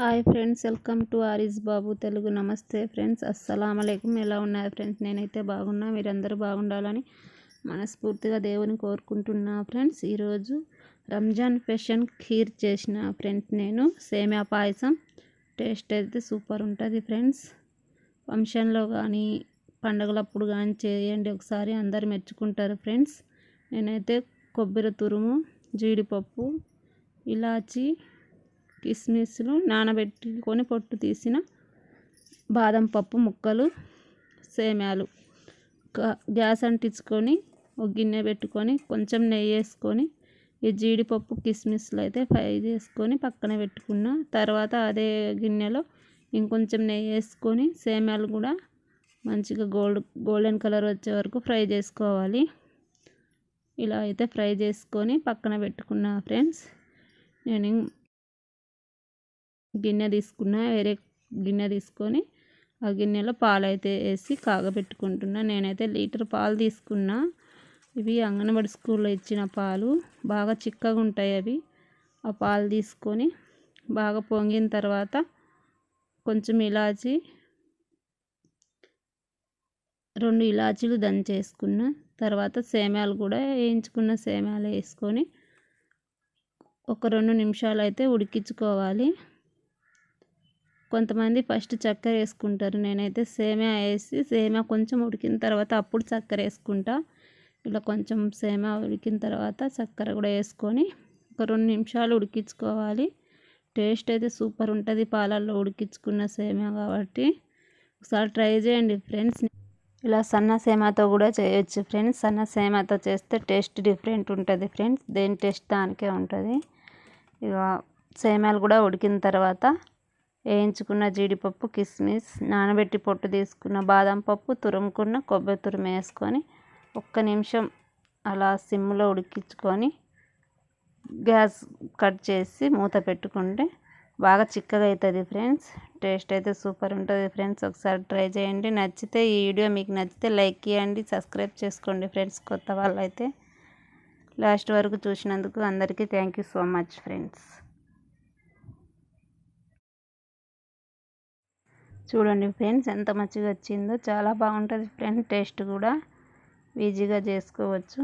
Hi friends welcome to Ariz Babu Telugu నమస్తే friends అస్సలం ఎలా ఉన్నారు ఫ్రెండ్స్ నేనైతే బాగున్నా. మీరందరూ బాగుండాలని మనస్ఫూర్తిగా దేవుని కోరుకుంటున్నా ఫ్రెండ్స్ ఈరోజు రంజాన్ ఫెషన్ ఖీర్ చేసిన ఫ్రెండ్స్ నేను. సేమియా పాయసం. టేస్ట్ అయితే సూపర్ ఉంటుంది ఫ్రెండ్స్ ఫంక్షన్లో కానీ పండగలప్పుడు కానీ చేయండి. ఒకసారి అందరు మెచ్చుకుంటారు ఫ్రెండ్స్ నేనైతే కొబ్బరి తురుము జీడిపప్పు ఇలాచి కిస్మిస్లు నానబెట్టుకొని పొట్టు తీసిన బాదం పప్పు ముక్కలు సేమ్యాలు. గ్యాస్ అంటించుకొని ఒక గిన్నె పెట్టుకొని కొంచెం నెయ్యి వేసుకొని ఈ జీడిపప్పు కిస్మిస్లు అయితే ఫ్రై చేసుకొని పక్కన పెట్టుకున్న తర్వాత అదే గిన్నెలో ఇంకొంచెం నెయ్యి వేసుకొని సేమ్యాలు కూడా మంచిగా గోల్డ్ గోల్డెన్ కలర్ వచ్చే వరకు ఫ్రై చేసుకోవాలి. ఇలా అయితే ఫ్రై చేసుకొని పక్కన పెట్టుకున్నా ఫ్రెండ్స్. నేను గిన్నె తీసుకున్న వేరే గిన్నె తీసుకొని ఆ గిన్నెలో పాలు అయితే వేసి కాగబెట్టుకుంటున్నా. నేనైతే లీటర్ పాలు తీసుకున్నా. ఇవి అంగన్వాడి స్కూల్లో ఇచ్చిన పాలు. బాగా చిక్కగా ఉంటాయి అవి. ఆ పాలు తీసుకొని బాగా పొంగిన తర్వాత కొంచెం ఇలాచి రెండు ఇలాచీలు దంచేసుకున్న తర్వాత సేమ్యాలు కూడా వేయించుకున్న సేమ్యాలు వేసుకొని ఒక రెండు నిమిషాలు అయితే ఉడికించుకోవాలి. కొంతమంది ఫస్ట్ చక్కెర వేసుకుంటారు. నేనైతే సేమియా వేసి సేమియా కొంచెం ఉడికిన తర్వాత అప్పుడు చక్కెర వేసుకుంటా. ఇలా కొంచెం సేమియా ఉడికిన తర్వాత చక్కెర కూడా వేసుకొని ఒక రెండు నిమిషాలు ఉడికించుకోవాలి. టేస్ట్ అయితే సూపర్ ఉంటుంది పాలల్లో ఉడికించుకున్న సేమియా కాబట్టి. ఒకసారి ట్రై చేయండి ఫ్రెండ్స్. ఇలా సన్న సేమాతో కూడా చేయొచ్చు ఫ్రెండ్స్. సన్న సేమాతో చేస్తే టేస్ట్ డిఫరెంట్ ఉంటుంది ఫ్రెండ్స్. దేని టేస్ట్ దానికే ఉంటుంది. ఇక సేమాలు కూడా ఉడికిన తర్వాత వేయించుకున్న జీడిపప్పు కిస్మిస్ నానబెట్టి పొట్టు తీసుకున్న బాదం పప్పు తురుముకున్న కొబ్బరి తురుము వేసుకొని ఒక్క నిమిషం అలా సిమ్లో ఉడికించుకొని గ్యాస్ కట్ చేసి మూత పెట్టుకుంటే బాగా చిక్కగా అవుతుంది ఫ్రెండ్స్. టేస్ట్ అయితే సూపర్ ఉంటుంది ఫ్రెండ్స్. ఒకసారి ట్రై చేయండి. నచ్చితే ఈ వీడియో మీకు నచ్చితే లైక్ చేయండి సబ్స్క్రైబ్ చేసుకోండి ఫ్రెండ్స్. కొత్త వాళ్ళు అయితే లాస్ట్ వరకు చూసినందుకు అందరికీ thank you so much friends. చూడండి ఫ్రెండ్స్ ఎంత మంచిగా వచ్చిందో. చాలా బాగుంటుంది ఫ్రెండ్స్ టేస్ట్ కూడా. ఈజీగా చేసుకోవచ్చు.